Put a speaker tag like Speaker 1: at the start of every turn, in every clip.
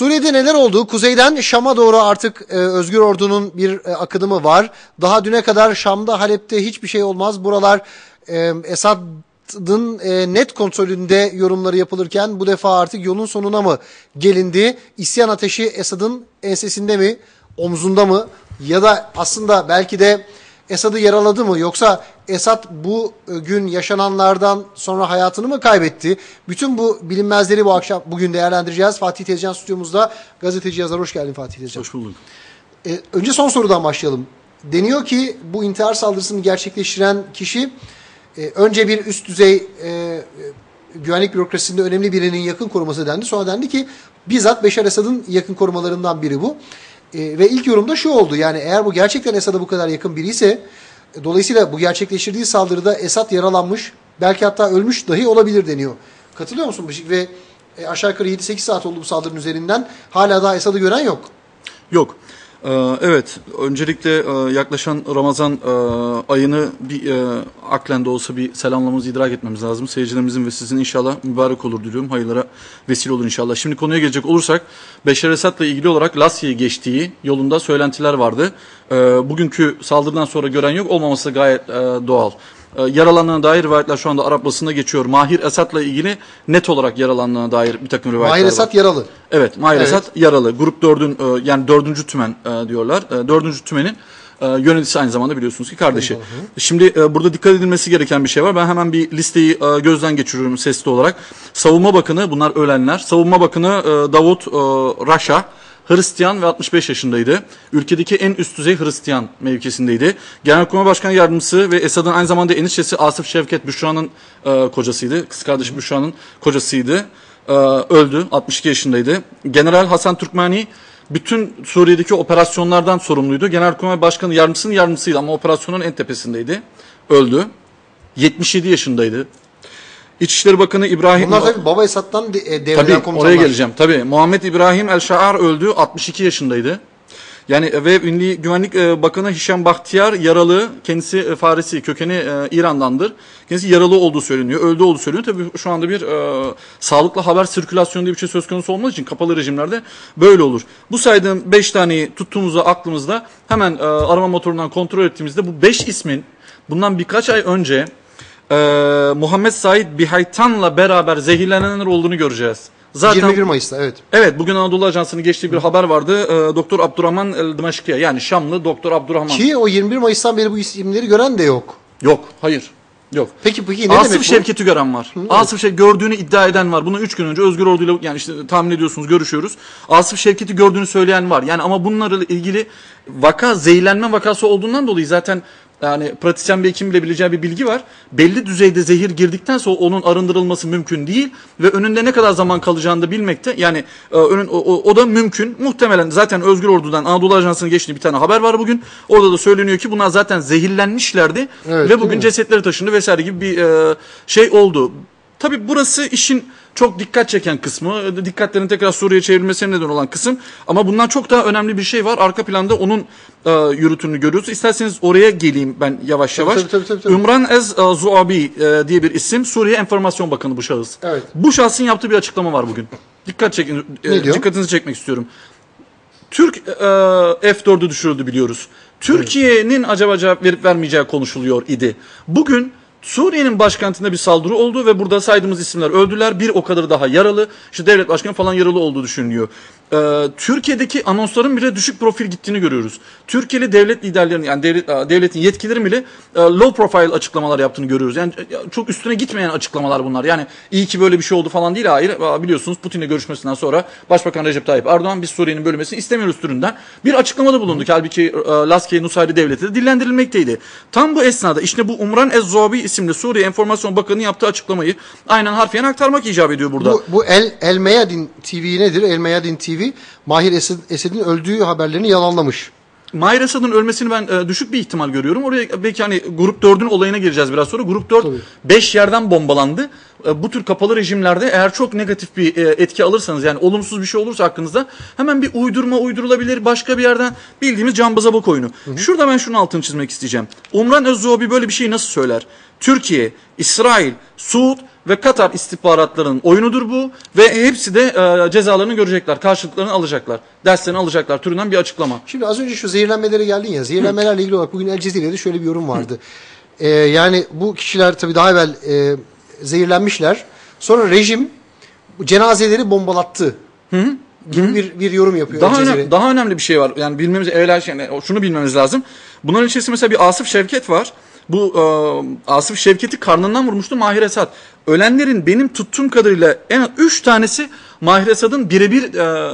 Speaker 1: Suriye'de neler oldu? Kuzeyden Şam'a doğru artık e, Özgür Ordu'nun bir e, akıdımı var. Daha düne kadar Şam'da, Halep'te hiçbir şey olmaz. Buralar e, Esad'ın e, net kontrolünde yorumları yapılırken bu defa artık yolun sonuna mı gelindi? İsyan ateşi Esad'ın ensesinde mi, omzunda mı? Ya da aslında belki de Esad'ı yaraladı mı yoksa Esad bu e, gün yaşananlardan sonra hayatını mı kaybetti? Bütün bu bilinmezleri bu akşam bugün değerlendireceğiz. Fatih Tezcan stüdyomuzda gazeteci yazar hoş geldin Fatih Tezcan.
Speaker 2: Hoş bulduk.
Speaker 1: Ee, önce son sorudan başlayalım. Deniyor ki bu intihar saldırısını gerçekleştiren kişi e, önce bir üst düzey e, e, güvenlik bürokrasisinde önemli birinin yakın koruması dendi. Sonra dendi ki bizzat Beşar Esad'ın yakın korumalarından biri bu. E, ve ilk yorumda şu oldu yani eğer bu gerçekten Esad'a bu kadar yakın biri ise e, dolayısıyla bu gerçekleştirdiği saldırıda Esad yaralanmış belki hatta ölmüş dahi olabilir deniyor. Katılıyor musun Bışık ve e, aşağı yukarı 7-8 saat oldu bu saldırının üzerinden hala daha Esad'ı gören yok.
Speaker 2: Yok. Ee, evet, öncelikle e, yaklaşan Ramazan e, ayını bir e, aklen de olsa bir selamlamamızı idrak etmemiz lazım. Seyircilerimizin ve sizin inşallah mübarek olur diliyorum. Hayırlara vesile olur inşallah. Şimdi konuya gelecek olursak Beşer Esad'la ilgili olarak Lasya'yı geçtiği yolunda söylentiler vardı. Bugünkü saldırıdan sonra gören yok olmaması gayet doğal. E, yaralandığına dair rivayetler şu anda Arap basında geçiyor. Mahir Esad'la ilgili net olarak yaralandığına dair bir takım rivayetler
Speaker 1: Mahir
Speaker 2: var.
Speaker 1: Esad yaralı.
Speaker 2: Evet Mahir
Speaker 1: Evet.
Speaker 2: Esad yaralı. Grup 4'ün e, yani 4. tümen e, diyorlar. E, 4. tümenin e, yöneticisi aynı zamanda biliyorsunuz ki kardeşi. Şimdi e, burada dikkat edilmesi gereken bir şey var. Ben hemen bir listeyi e, gözden geçiriyorum sesli olarak. Savunma Bakanı bunlar ölenler. Savunma Bakanı e, Davut e, Raşa. Hristiyan ve 65 yaşındaydı. Ülkedeki en üst düzey Hristiyan mevkisindeydi. Genelkurmay Başkanı Yardımcısı ve Esad'ın aynı zamanda eniştesi Asif Şevket Büşra'nın e, kocasıydı. Kız kardeşi Büşra'nın kocasıydı. E, öldü. 62 yaşındaydı. General Hasan Türkmeni bütün Suriye'deki operasyonlardan sorumluydu. Genelkurmay Başkanı Yardımcısının yardımcısıydı ama operasyonun en tepesindeydi. Öldü. 77 yaşındaydı. İçişleri Bakanı İbrahim...
Speaker 1: Bunlar tabii Baba Esad'dan e, devrilen
Speaker 2: Tabii
Speaker 1: komutanlar.
Speaker 2: oraya geleceğim. Tabii Muhammed İbrahim El Şaar öldü 62 yaşındaydı. Yani e, ve Milli Güvenlik e, Bakanı Hişam Bahtiyar yaralı. Kendisi Farisi, kökeni İran'dandır. Kendisi yaralı olduğu söyleniyor. Öldü olduğu söyleniyor. Tabii şu anda bir e, sağlıklı haber sirkülasyonu diye bir şey söz konusu olmadığı için kapalı rejimlerde böyle olur. Bu saydığım 5 taneyi tuttuğumuzda aklımızda hemen e, arama motorundan kontrol ettiğimizde bu 5 ismin bundan birkaç ay önce e, Muhammed Said Bihaytan'la beraber zehirlenenler olduğunu göreceğiz. Zaten
Speaker 1: 21 Mayıs'ta evet.
Speaker 2: Evet bugün Anadolu Ajansı'nın geçtiği bir haber vardı. Ee, Doktor Abdurrahman El Dimaşkiye yani Şamlı Doktor Abdurrahman.
Speaker 1: Ki o 21 Mayıs'tan beri bu isimleri gören de yok.
Speaker 2: Yok hayır yok.
Speaker 1: Peki peki ne
Speaker 2: Asım
Speaker 1: demek?
Speaker 2: Şevket'i gören var. Asım Şevket gördüğünü iddia eden var. Bunu 3 gün önce Özgür Ordu ile yani işte tahmin ediyorsunuz görüşüyoruz. Asım Şevket'i gördüğünü söyleyen var. Yani ama bunlarla ilgili vaka zehirlenme vakası olduğundan dolayı zaten yani pratisyen bir hekim bilebileceği bir bilgi var. Belli düzeyde zehir girdikten sonra onun arındırılması mümkün değil ve önünde ne kadar zaman kalacağını da bilmekte. Yani e, önün, o, o, o da mümkün. Muhtemelen zaten Özgür Ordu'dan Anadolu Ajansı'nın geçtiği bir tane haber var bugün. Orada da söyleniyor ki bunlar zaten zehirlenmişlerdi
Speaker 1: Evet,
Speaker 2: ve bugün
Speaker 1: mi?
Speaker 2: cesetleri taşındı vesaire gibi bir e, şey oldu. Tabi burası işin çok dikkat çeken kısmı, e, dikkatlerin tekrar Suriye'ye çevrilmesine neden olan kısım. Ama bundan çok daha önemli bir şey var. Arka planda onun e, yürütünü görüyoruz. İsterseniz oraya geleyim ben yavaş yavaş.
Speaker 1: tabii, tabii, tabii, tabii.
Speaker 2: Ümran Ez e, Zuabi e, diye bir isim. Suriye Enformasyon Bakanı bu şahıs.
Speaker 1: Evet.
Speaker 2: Bu şahsın yaptığı bir açıklama var bugün. Dikkat çekin, e, dikkatinizi çekmek istiyorum. Türk e, F4'ü düşürüldü biliyoruz. Türkiye'nin acaba cevap verip vermeyeceği konuşuluyor idi. Bugün Suriye'nin başkentinde bir saldırı oldu ve burada saydığımız isimler öldüler. Bir o kadar daha yaralı. İşte devlet başkanı falan yaralı olduğu düşünülüyor. Ee, Türkiye'deki anonsların bile düşük profil gittiğini görüyoruz. Türkiye'li devlet liderlerinin yani devlet, devletin yetkilileri bile e, low profile açıklamalar yaptığını görüyoruz. Yani e, çok üstüne gitmeyen açıklamalar bunlar. Yani iyi ki böyle bir şey oldu falan değil. Hayır biliyorsunuz Putin'le görüşmesinden sonra Başbakan Recep Tayyip Erdoğan biz Suriye'nin bölünmesini istemiyoruz türünden bir açıklamada bulunduk. Halbuki e, Laskiye Nusayri Devleti de dillendirilmekteydi. Tam bu esnada işte bu Umran Ez-Zobi isimli Suriye Enformasyon Bakanı'nın yaptığı açıklamayı aynen harfiyen aktarmak icap ediyor burada.
Speaker 1: Bu, bu El, El Meyadin TV nedir? El Meyadin TV Mahir Esed, Esed'in öldüğü haberlerini yalanlamış.
Speaker 2: Mahir Esad'ın ölmesini ben e, düşük bir ihtimal görüyorum. Oraya belki hani Grup 4'ün olayına gireceğiz biraz sonra. Grup 4
Speaker 1: Tabii.
Speaker 2: 5 yerden bombalandı. E, bu tür kapalı rejimlerde eğer çok negatif bir e, etki alırsanız yani olumsuz bir şey olursa hakkınızda hemen bir uydurma uydurulabilir başka bir yerden bildiğimiz cambaza bak oyunu. Şurada ben şunun altını çizmek isteyeceğim. Umran Özzoğbi böyle bir şeyi nasıl söyler? Türkiye, İsrail, Suud ve Katar istihbaratlarının oyunudur bu ve hepsi de e, cezalarını görecekler, karşılıklarını alacaklar, derslerini alacaklar türünden bir açıklama.
Speaker 1: Şimdi az önce şu zehirlenmelere geldin ya. Zehirlenmelerle ilgili olarak bugün El Cezire'de şöyle bir yorum vardı. Ee, yani bu kişiler tabii daha evvel e, zehirlenmişler. Sonra rejim cenazeleri bombalattı. Gibi bir, bir yorum yapıyor
Speaker 2: Daha, önem- daha önemli bir şey var. Yani bilmemiz evvel şey- yani şunu bilmemiz lazım. Bunların içerisinde mesela bir Asif Şevket var. Bu e, Asif Şevket'i karnından vurmuştu Mahir Esad. Ölenlerin benim tuttuğum kadarıyla en az 3 tanesi Mahir Esad'ın birebir e,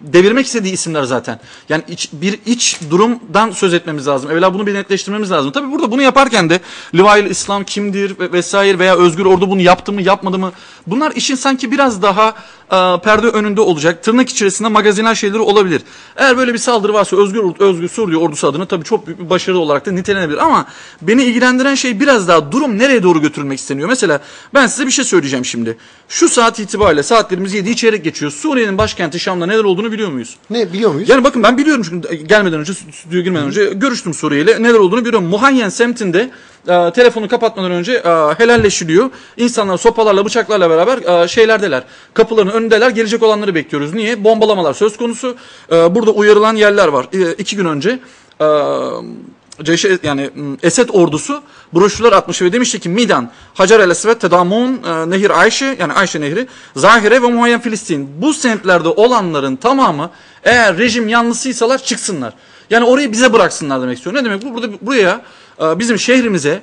Speaker 2: devirmek istediği isimler zaten. Yani iç, bir iç durumdan söz etmemiz lazım. Evvela bunu bir netleştirmemiz lazım. Tabii burada bunu yaparken de Livail İslam kimdir ve vesaire veya Özgür Ordu bunu yaptı mı yapmadı mı? Bunlar işin sanki biraz daha e, perde önünde olacak. Tırnak içerisinde magazinel şeyleri olabilir. Eğer böyle bir saldırı varsa Özgür Özgür Suriye ordusu adına tabii çok büyük bir başarı olarak da nitelenebilir. Ama beni ilgilendiren şey biraz daha durum nereye doğru götürülmek isteniyor. Mesela ben size bir şey söyleyeceğim şimdi. Şu saat itibariyle saatlerimiz 7'yi çeyrek geçiyor. Suriye'nin başkenti Şam'da neler olduğunu biliyor muyuz?
Speaker 1: Ne biliyor muyuz?
Speaker 2: Yani bakın ben biliyorum çünkü gelmeden önce stüdyoya girmeden önce görüştüm Suriye ile neler olduğunu biliyorum. Muhayyen semtinde e, telefonu kapatmadan önce e, helalleşiliyor. İnsanlar sopalarla bıçaklarla beraber e, şeylerdeler. Kapıların önündeler gelecek olanları bekliyoruz. Niye? Bombalamalar söz konusu. E, burada uyarılan yerler var. E, iki gün önce e, Ceşe, yani Esed ordusu broşürler atmış ve demişti ki Midan, Hacer el Esved, Tedamun, e, Nehir Ayşe yani Ayşe Nehri, Zahire ve Muhayyen Filistin. Bu semtlerde olanların tamamı eğer rejim yanlısıysalar çıksınlar. Yani orayı bize bıraksınlar demek istiyor. Ne demek bu? Burada buraya e, bizim şehrimize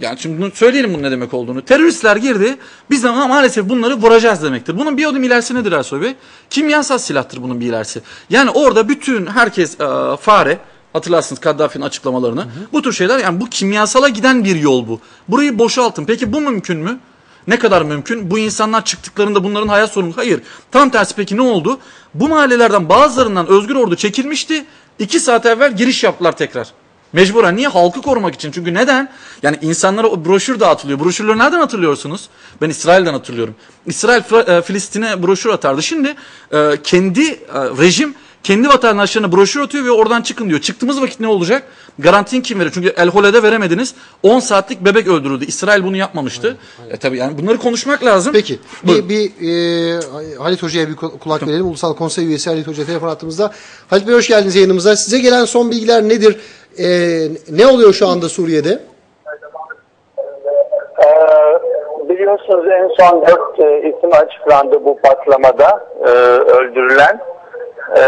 Speaker 2: yani şimdi söyleyelim bunun ne demek olduğunu. Teröristler girdi. Biz de ama maalesef bunları vuracağız demektir. Bunun bir adım ilerisi nedir Ersoy Bey? Kimyasal silahtır bunun bir ilerisi. Yani orada bütün herkes e, fare Hatırlarsınız Kaddafi'nin açıklamalarını. Bu tür şeyler yani bu kimyasala giden bir yol bu. Burayı boşaltın. Peki bu mümkün mü? Ne kadar mümkün? Bu insanlar çıktıklarında bunların hayat sorunu. Hayır. Tam tersi peki ne oldu? Bu mahallelerden bazılarından Özgür Ordu çekilmişti. İki saat evvel giriş yaptılar tekrar. Mecburen. Niye? Halkı korumak için. Çünkü neden? Yani insanlara o broşür dağıtılıyor. Broşürleri nereden hatırlıyorsunuz? Ben İsrail'den hatırlıyorum. İsrail e, Filistin'e broşür atardı. Şimdi e, kendi e, rejim kendi vatandaşlarına broşür atıyor ve oradan çıkın diyor. Çıktığımız vakit ne olacak? Garantini kim verir? Çünkü El Hole'de veremediniz. 10 saatlik bebek öldürüldü. İsrail bunu yapmamıştı. E tabii yani bunları konuşmak lazım.
Speaker 1: Peki
Speaker 2: Buyurun.
Speaker 1: bir, bir e, Halit Hoca'ya bir kulak verelim. Ulusal Konsey Üyesi Halit Hoca telefon attığımızda. Halit Bey hoş geldiniz yayınımıza. Size gelen son bilgiler nedir? E, ne oluyor şu anda Suriye'de?
Speaker 3: Ee, biliyorsunuz en son dört e, isim açıklandı bu patlamada e, öldürülen. E,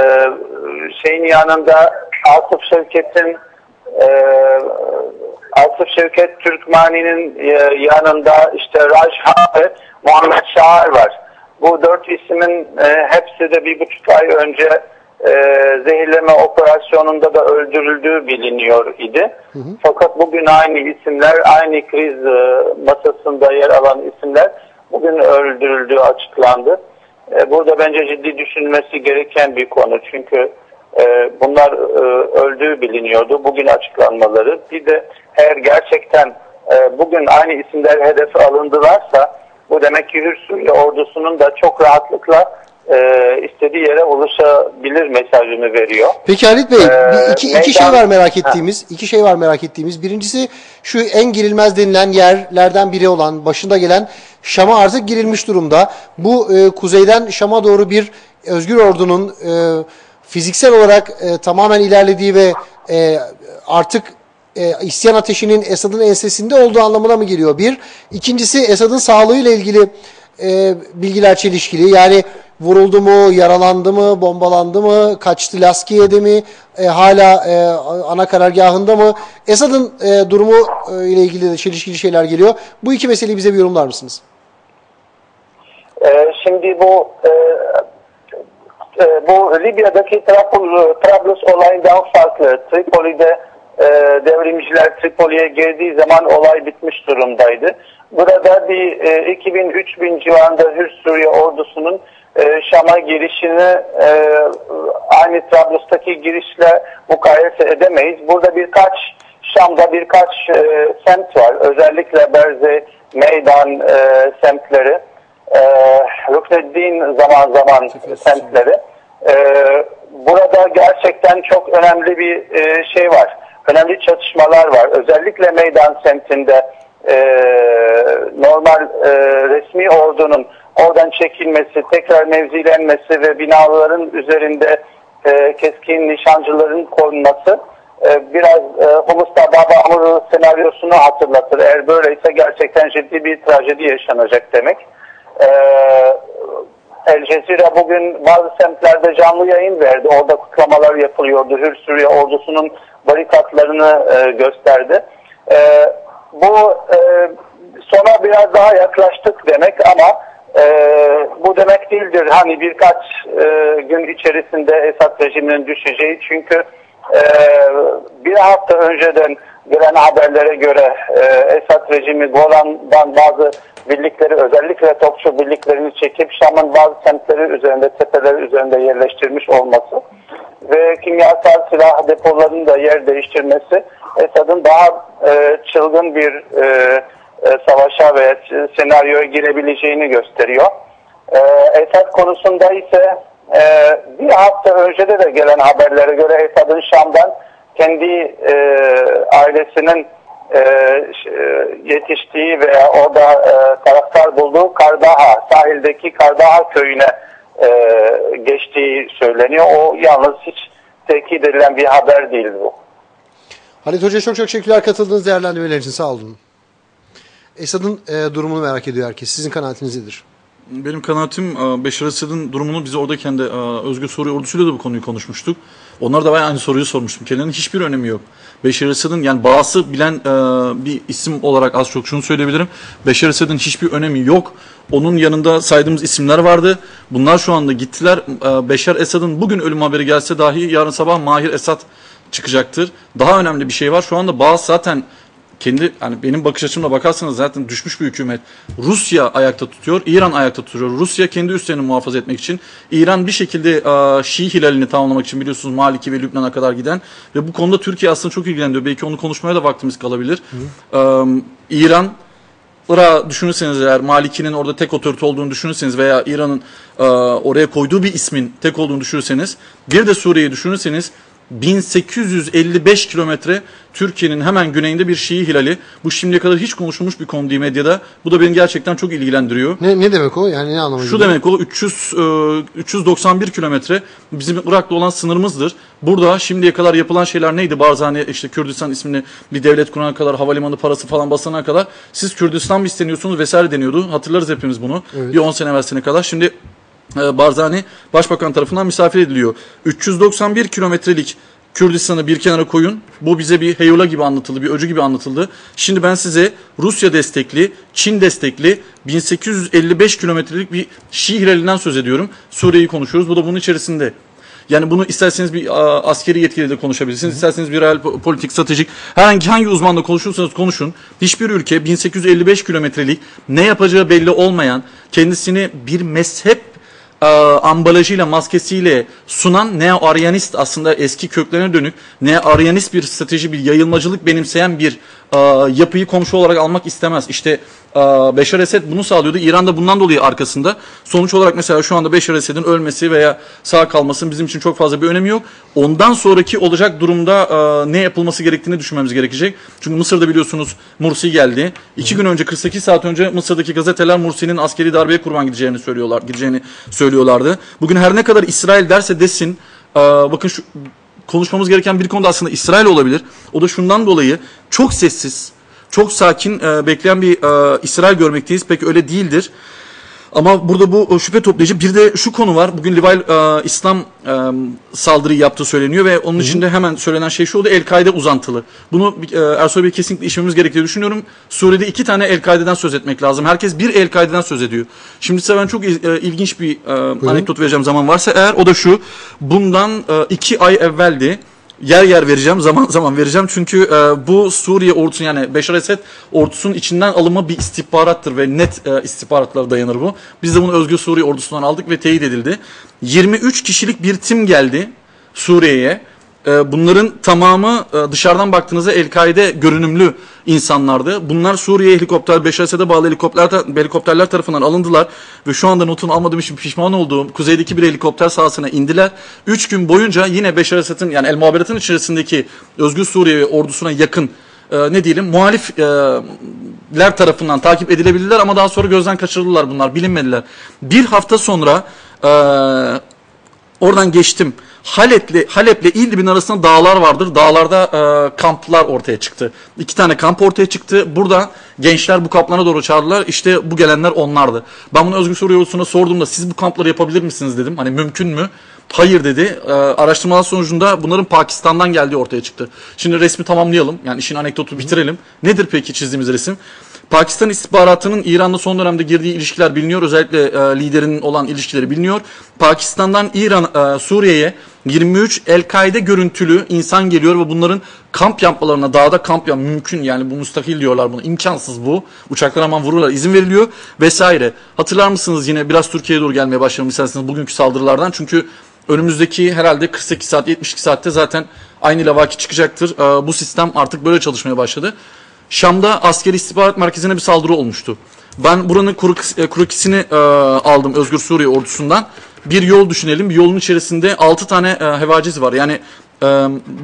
Speaker 3: şeyin yanında Asif Şevket'in e, Asif Şevket Türkmani'nin e, yanında işte Rajha ve Muhammed Şahar var. Bu dört ismin e, hepsi de bir buçuk ay önce e, zehirleme operasyonunda da öldürüldüğü biliniyor idi. Fakat bugün aynı isimler, aynı kriz e, masasında yer alan isimler bugün öldürüldüğü açıklandı. E, burada bence ciddi düşünülmesi gereken bir konu. Çünkü e, bunlar e, öldüğü biliniyordu. Bugün açıklanmaları. Bir de eğer gerçekten bugün aynı isimler hedefe alındılarsa bu demek ki Hür Suriye ordusunun da çok rahatlıkla e, istediği yere ulaşabilir mesajını veriyor.
Speaker 1: Peki Halit Bey,
Speaker 3: Ee,
Speaker 1: iki, iki şey var merak ettiğimiz. iki şey var merak ettiğimiz. Birincisi şu en girilmez denilen yerlerden biri olan, başında gelen Şam'a artık girilmiş durumda. Bu e, kuzeyden Şam'a doğru bir özgür ordunun e, fiziksel olarak e, tamamen ilerlediği ve e, artık e, isyan ateşinin Esad'ın ensesinde olduğu anlamına mı geliyor? Bir. İkincisi Esad'ın sağlığıyla ilgili e, bilgiler çelişkili. Yani vuruldu mu, yaralandı mı, bombalandı mı, kaçtı Laskiye'de mi, e, hala e, ana karargahında mı? Esad'ın e, durumu e, ile ilgili de çelişkili şeyler geliyor. Bu iki meseleyi bize bir yorumlar mısınız?
Speaker 3: Ee, şimdi bu e, e, bu Libya'daki Trabl- Trablus olayından farklı. Tripoli'de e, devrimciler Tripoli'ye girdiği zaman olay bitmiş durumdaydı. Burada bir e, 2000-3000 civarında Hür Suriye ordusunun e, Şam'a girişini e, aynı Trablus'taki girişle mukayese edemeyiz. Burada birkaç Şam'da birkaç e, semt var. Özellikle Berze, Meydan e, semtleri e, Rükneddin zaman zaman semtleri. E, burada gerçekten çok önemli bir e, şey var. Önemli çatışmalar var. Özellikle meydan semtinde e, normal e, resmi ordunun oradan çekilmesi, tekrar mevzilenmesi ve binaların üzerinde e, keskin nişancıların konulması e, biraz e, Humus'ta Baba Amur senaryosunu hatırlatır. Eğer böyleyse gerçekten ciddi bir trajedi yaşanacak demek. E, El Cezire bugün bazı semtlerde canlı yayın verdi. Orada kutlamalar yapılıyordu. Hür Suriye ordusunun barikatlarını e, gösterdi. E, bu e, sona biraz daha yaklaştık demek ama e, bu demek değildir. Hani birkaç e, gün içerisinde Esad rejiminin düşeceği. Çünkü e, bir hafta önceden gelen haberlere göre e, Esad rejimi Golan'dan bazı birlikleri özellikle topçu birliklerini çekip Şam'ın bazı semtleri üzerinde, tepeleri üzerinde yerleştirmiş olması ve kimyasal silah depolarının da yer değiştirmesi Esad'ın daha e, çılgın bir e, savaşa ve senaryoya girebileceğini gösteriyor. E, Esad konusunda ise e, bir hafta önce de, gelen haberlere göre Esad'ın Şam'dan kendi e, ailesinin e, yetiştiği veya orada e, taraftar bulduğu Kardaha, sahildeki Kardaha köyüne e, geçtiği söyleniyor. O yalnız hiç tekit edilen bir haber değil bu.
Speaker 1: Halit Hoca çok çok teşekkürler katıldığınız değerlendirmeler için sağ olun. Esad'ın e, durumunu merak ediyor herkes. Sizin kanaatiniz nedir?
Speaker 2: Benim kanaatim e, Beşar Esad'ın durumunu biz oradayken de e, Özgür Suriye ordusuyla da bu konuyu konuşmuştuk. Onlar da ben aynı soruyu sormuştum. Kendilerinin hiçbir önemi yok. Beşar Esad'ın yani bağısı bilen e, bir isim olarak az çok şunu söyleyebilirim. Beşar Esad'ın hiçbir önemi yok. Onun yanında saydığımız isimler vardı. Bunlar şu anda gittiler. Beşar Esad'ın bugün ölüm haberi gelse dahi yarın sabah Mahir Esad çıkacaktır. Daha önemli bir şey var. Şu anda Bağız zaten kendi hani benim bakış açımla bakarsanız zaten düşmüş bir hükümet. Rusya ayakta tutuyor, İran ayakta tutuyor. Rusya kendi üslerini muhafaza etmek için, İran bir şekilde e, Şii hilalini tamamlamak için biliyorsunuz Maliki ve Lübnan'a kadar giden ve bu konuda Türkiye aslında çok ilgileniyor. Belki onu konuşmaya da vaktimiz kalabilir. E, İran Irak'ı düşünürseniz eğer Maliki'nin orada tek otorite olduğunu düşünürseniz veya İran'ın e, oraya koyduğu bir ismin tek olduğunu düşünürseniz bir de Suriye'yi düşünürseniz 1855 kilometre Türkiye'nin hemen güneyinde bir Şii hilali. Bu şimdiye kadar hiç konuşulmuş bir konu değil medyada. Bu da beni gerçekten çok ilgilendiriyor.
Speaker 1: Ne, ne demek o? Yani ne anlamı
Speaker 2: Şu demek o 300 e, 391 kilometre bizim Irak'la olan sınırımızdır. Burada şimdiye kadar yapılan şeyler neydi? Barzani işte Kürdistan ismini bir devlet kurana kadar havalimanı parası falan basana kadar siz Kürdistan mı isteniyorsunuz vesaire deniyordu. Hatırlarız hepimiz bunu. Evet. Bir 10 sene evvel kadar. Şimdi Barzani Başbakan tarafından misafir ediliyor. 391 kilometrelik Kürdistan'ı bir kenara koyun. Bu bize bir heyola gibi anlatıldı, bir öcü gibi anlatıldı. Şimdi ben size Rusya destekli, Çin destekli 1855 kilometrelik bir Şii hilalinden söz ediyorum. Suriye'yi konuşuyoruz. Bu da bunun içerisinde. Yani bunu isterseniz bir askeri yetkili de konuşabilirsiniz. Hı. İsterseniz bir real politik, stratejik herhangi hangi uzmanla konuşursanız konuşun. Hiçbir ülke 1855 kilometrelik ne yapacağı belli olmayan kendisini bir mezhep e, ambalajıyla, maskesiyle sunan neo-Aryanist aslında eski köklerine dönük neo-Aryanist bir strateji, bir yayılmacılık benimseyen bir e, yapıyı komşu olarak almak istemez. İşte Beşar Esed bunu sağlıyordu. İran da bundan dolayı arkasında. Sonuç olarak mesela şu anda Beşar Esed'in ölmesi veya sağ kalmasının bizim için çok fazla bir önemi yok. Ondan sonraki olacak durumda ne yapılması gerektiğini düşünmemiz gerekecek. Çünkü Mısır'da biliyorsunuz Mursi geldi. İki gün önce 48 saat önce Mısır'daki gazeteler Mursi'nin askeri darbeye kurban gideceğini söylüyorlar, gideceğini söylüyorlardı. Bugün her ne kadar İsrail derse desin bakın şu konuşmamız gereken bir konuda aslında İsrail olabilir. O da şundan dolayı çok sessiz, çok sakin e, bekleyen bir e, İsrail görmekteyiz. Peki öyle değildir. Ama burada bu şüphe toplayıcı bir de şu konu var. Bugün Levi e, İslam e, saldırıyı yaptığı söyleniyor ve onun içinde hemen söylenen şey şu oldu. El-Kaide uzantılı. Bunu e, Ersoy Bey kesinlikle işlememiz gerektiğini düşünüyorum. Suriye'de iki tane El-Kaide'den söz etmek lazım. Herkes bir El-Kaide'den söz ediyor. Şimdi size ben çok e, ilginç bir e, anekdot vereceğim zaman varsa eğer o da şu. Bundan e, iki ay evveldi yer yer vereceğim, zaman zaman vereceğim. Çünkü e, bu Suriye ordusu yani Beşar Esed ordusunun içinden alınma bir istihbarattır ve net e, istihbaratlara dayanır bu. Biz de bunu Özgür Suriye ordusundan aldık ve teyit edildi. 23 kişilik bir tim geldi Suriye'ye ee, bunların tamamı e, dışarıdan baktığınızda El-Kaide görünümlü insanlardı. Bunlar Suriye helikopter, Esed'e bağlı helikopter, helikopterler tarafından alındılar. Ve şu anda notunu almadığım için pişman olduğum kuzeydeki bir helikopter sahasına indiler. Üç gün boyunca yine Beşar Esed'in yani El Muhaberat'ın içerisindeki Özgür Suriye ordusuna yakın e, ne diyelim muhalif e, tarafından takip edilebilirler ama daha sonra gözden kaçırıldılar bunlar bilinmediler. Bir hafta sonra e, oradan geçtim. Halep'le Halep'le İdlib'in arasında dağlar vardır. Dağlarda e, kamplar ortaya çıktı. İki tane kamp ortaya çıktı. Burada gençler bu kamplara doğru çağırdılar. İşte bu gelenler onlardı. Ben bunu Özgür Soru sorduğumda siz bu kampları yapabilir misiniz dedim. Hani mümkün mü? Hayır dedi. E, araştırmalar sonucunda bunların Pakistan'dan geldiği ortaya çıktı. Şimdi resmi tamamlayalım. Yani işin anekdotu bitirelim. Nedir peki çizdiğimiz resim? Pakistan istihbaratının İran'la son dönemde girdiği ilişkiler biliniyor. Özellikle e, liderinin olan ilişkileri biliniyor. Pakistan'dan İran, e, Suriye'ye 23 El-Kaide görüntülü insan geliyor ve bunların kamp yapmalarına, dağda kamp yap mümkün yani bu müstakil diyorlar bunu. imkansız bu. Uçaklar hemen vururlar. izin veriliyor vesaire. Hatırlar mısınız yine biraz Türkiye'ye doğru gelmeye isterseniz bugünkü saldırılardan. Çünkü önümüzdeki herhalde 48 saat 72 saatte zaten aynı lavaki çıkacaktır. E, bu sistem artık böyle çalışmaya başladı. Şam'da askeri istihbarat merkezine bir saldırı olmuştu. Ben buranın kuruk- e, krokisini e, aldım Özgür Suriye ordusundan. Bir yol düşünelim. Yolun içerisinde 6 tane e, hevaciz var. Yani e,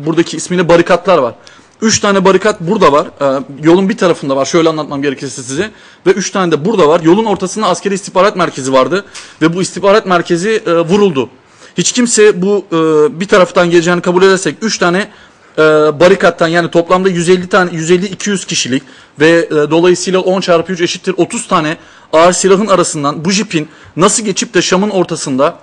Speaker 2: buradaki ismiyle barikatlar var. 3 tane barikat burada var. E, yolun bir tarafında var. Şöyle anlatmam gerekirse size. Ve 3 tane de burada var. Yolun ortasında askeri istihbarat merkezi vardı. Ve bu istihbarat merkezi e, vuruldu. Hiç kimse bu e, bir taraftan geleceğini kabul edersek 3 tane e, barikattan yani toplamda 150 tane 150 200 kişilik ve e, dolayısıyla 10 çarpı 3 eşittir 30 tane ağır silahın arasından bu jipin nasıl geçip de Şam'ın ortasında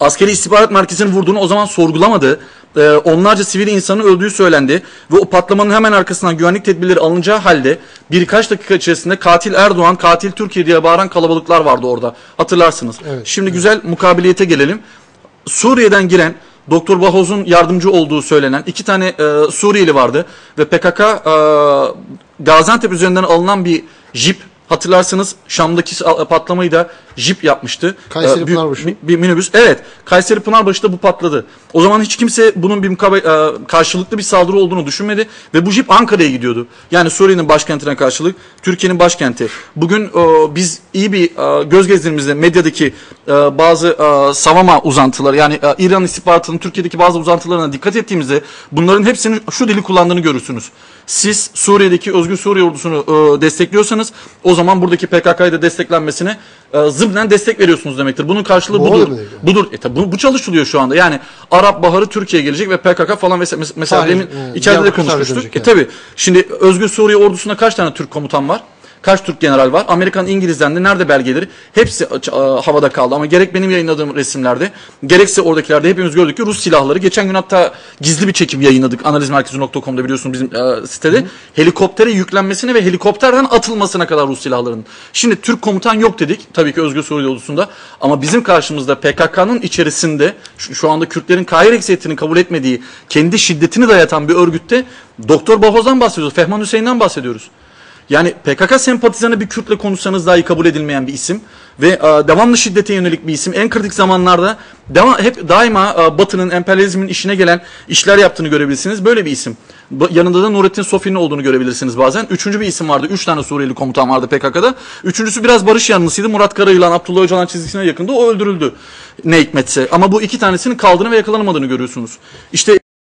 Speaker 2: askeri istihbarat merkezini vurduğunu o zaman sorgulamadı. Ee, onlarca sivil insanın öldüğü söylendi ve o patlamanın hemen arkasından güvenlik tedbirleri alınacağı halde birkaç dakika içerisinde katil Erdoğan, katil Türkiye diye bağıran kalabalıklar vardı orada. Hatırlarsınız.
Speaker 1: Evet,
Speaker 2: Şimdi güzel mukabiliyete gelelim. Suriye'den giren Doktor Bahoz'un yardımcı olduğu söylenen iki tane e, Suriyeli vardı ve PKK e, Gaziantep üzerinden alınan bir jip hatırlarsınız Şam'daki patlamayı da jip yapmıştı.
Speaker 1: Kayseri
Speaker 2: E, büyük-
Speaker 1: Pınarbaşı.
Speaker 2: bir, bir minibüs. Evet. Kayseri Pınarbaşı'da bu patladı. O zaman hiç kimse bunun bir e, karşılıklı bir saldırı olduğunu düşünmedi ve bu jip Ankara'ya gidiyordu. Yani Suriye'nin başkentine karşılık Türkiye'nin başkenti. Bugün e, biz iyi bir e, göz gezdiğimizde medyadaki e, bazı e, savama uzantıları yani e, İran istihbaratının Türkiye'deki bazı uzantılarına dikkat ettiğimizde bunların hepsinin şu dili kullandığını görürsünüz. Siz Suriye'deki Özgür Suriye ordusunu e, destekliyorsanız o zaman buradaki PKK'yı da desteklenmesine e, zımnen destek veriyorsunuz demektir. Bunun karşılığı
Speaker 1: Bu
Speaker 2: budur.
Speaker 1: mu?
Speaker 2: Budur. E tabi bu, bu çalışılıyor şu anda. Yani Arap Baharı Türkiye'ye gelecek ve PKK falan mesela, mesela
Speaker 1: Hayır,
Speaker 2: demin
Speaker 1: e,
Speaker 2: içeride de konuşmuştuk. E
Speaker 1: yani.
Speaker 2: tabi şimdi Özgür Suriye ordusunda kaç tane Türk komutan var? Kaç Türk general var? Amerikan, İngiliz'den de nerede belgeleri? Hepsi havada kaldı ama gerek benim yayınladığım resimlerde gerekse oradakilerde hepimiz gördük ki Rus silahları. Geçen gün hatta gizli bir çekim yayınladık analizmerkezi.com'da biliyorsunuz bizim e, sitede. Helikoptere yüklenmesine ve helikopterden atılmasına kadar Rus silahlarının. Şimdi Türk komutan yok dedik tabii ki Özgür Suriye ordusunda ama bizim karşımızda PKK'nın içerisinde şu, şu anda Kürtlerin Kahir eksiyetini kabul etmediği kendi şiddetini dayatan bir örgütte Doktor Bahoz'dan bahsediyoruz. Fehman Hüseyin'den bahsediyoruz. Yani PKK sempatizanı bir Kürtle konuşsanız dahi kabul edilmeyen bir isim ve e, devamlı şiddete yönelik bir isim. En kritik zamanlarda deva, hep daima e, Batı'nın emperyalizmin işine gelen işler yaptığını görebilirsiniz. Böyle bir isim. Yanında da Nurettin Sofi'nin olduğunu görebilirsiniz bazen. Üçüncü bir isim vardı. Üç tane Suriyeli komutan vardı PKK'da. Üçüncüsü biraz barış yanlısıydı. Murat Karayılan, Abdullah Öcalan çizgisine yakındı. O öldürüldü. Ne hikmetse. Ama bu iki tanesinin kaldığını ve yakalanamadığını görüyorsunuz. İşte